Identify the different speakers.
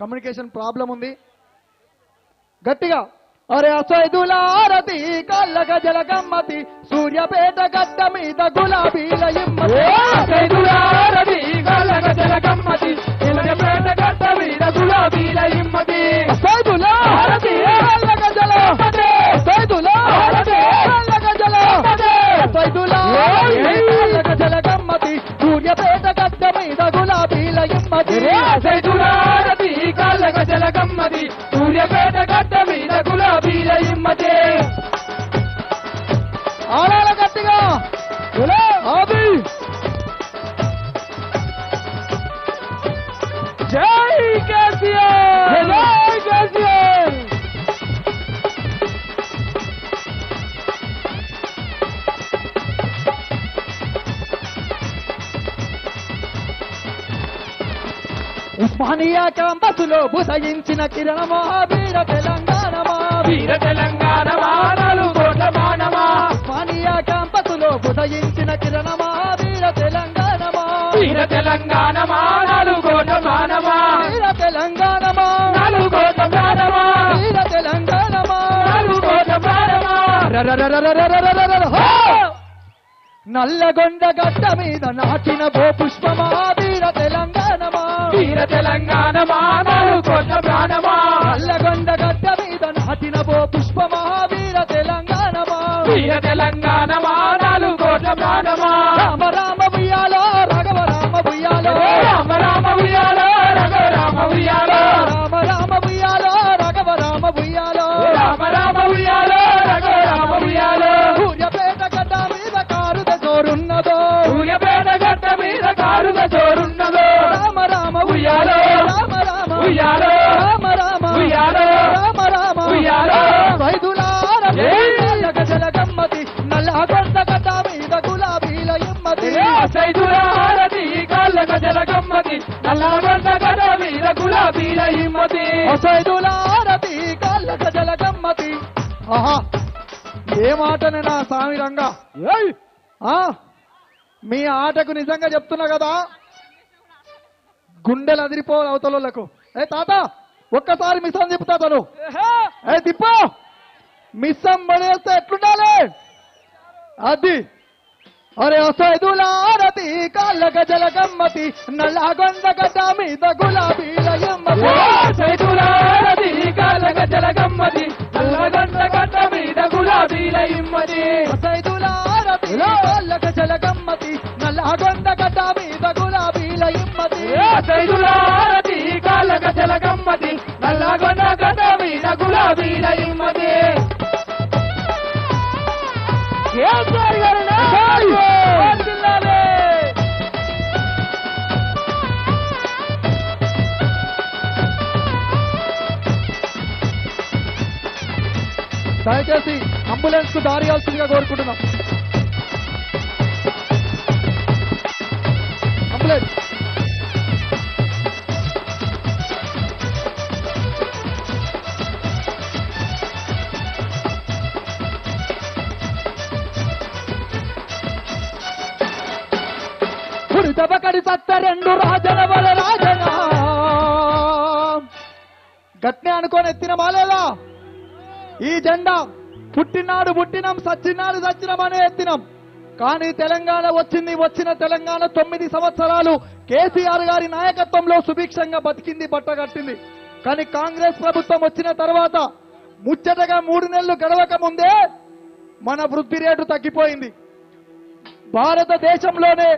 Speaker 1: Communication problem ఉంది. గట్టిగా అరే అసైదులారతి కళ్ళగ జల గమ్మతి సూర్యపేట గడ్డ మీద గులాబీల ఇమ్మతి
Speaker 2: గలగ జలగమ్మతి ఇలగపేట గడ్డ మీద గులాబీల ఇమ్మతి
Speaker 1: అసైదులారతి జల అసైదులారతి జల అసైదులారతి సూర్యపేట గడ్డ మీద గులాబీల ఇమ్మతి
Speaker 2: సైదులారది
Speaker 1: ఉస్మానియా క్యాంపస్లో బుసయించిన కిరణ మహావీర తెలంగాణ
Speaker 2: వీర తెలంగాణ మానలు కోట మానవా
Speaker 1: ఉస్మానియా క్యాంపస్లో బుసయించిన కిరణ మహావీర తెలంగాణ
Speaker 2: వీర తెలంగాణ మానలు కోట మానవా
Speaker 1: వీర తెలంగాణ
Speaker 2: నాలుగు కోట మానవా
Speaker 1: వీర తెలంగాణ
Speaker 2: నాలుగు కోట మానవా
Speaker 1: నల్లగొండ గడ్డ మీద నాటిన పుష్పమా వీర తెలంగాణ
Speaker 2: తెలంగాణ మానలు కోట ప్రాణమా.
Speaker 1: నల్లగొండ గడ్డ మీద నాటిన భూ పుష్పమా. వీర తెలంగాణ
Speaker 2: వీర తెలంగాణ మానలు కోట
Speaker 1: ప్రాణ గులాబీల
Speaker 2: హిమ్మతి
Speaker 1: గమ్మతి ఆహా ఏ మాటనే నా స్వామి రంగా? మీ ఆటకు నిజంగా చెప్తున్నా కదా? గుండెలు అదిరిపోవాలి అవతలకు ఏ తాత ఒక్కసారి మిస్సం చెప్తా తను. ఏ తిప్పో! మిస్సం పడేస్తే ఎట్లుండాలి? అది అరే సైదులారతి కాళ్ళక జల గమ్మతి నల్లగొండ గడ్డ మీద గులాబీల ఎమ్మతి
Speaker 2: సైదులారతి కాళ్ళక జలగమ్మతి నల్లగొండ గడ్డ మీద గులాబీల హిమ్మతి
Speaker 1: సైదులారతి కాళ్ళక జల గమ్మతి నల్లగొండ గడ్డ మీద గులాబీల ఎమ్మతి
Speaker 2: సైదులారతి కాళ్ళక జలగమ్మతి
Speaker 1: దయచేసి అంబులెన్స్కు దారి కోరుకుంటున్నాం. అంబులెన్స్. పురితబకడి సత్త రెండు రాజన వల రాజన గట్నే అనుకొని ఎత్తిన మాలేదా? ఈ జెండా పుట్టినాడు పుట్టినాం సచ్చినాడు సచ్చినామనే ఎత్తినాం. కానీ తెలంగాణ వచ్చింది వచ్చిన తెలంగాణ తొమ్మిది సంవత్సరాలు కేసీఆర్ గారి నాయకత్వంలో సుభిక్షంగా బతికింది బట్టగట్టింది కానీ కాంగ్రెస్ ప్రభుత్వం వచ్చిన తర్వాత ముచ్చటగా మూడు నెలలు గడవక ముందే మన వృద్ధి రేటు తగ్గిపోయింది. భారతదేశంలోనే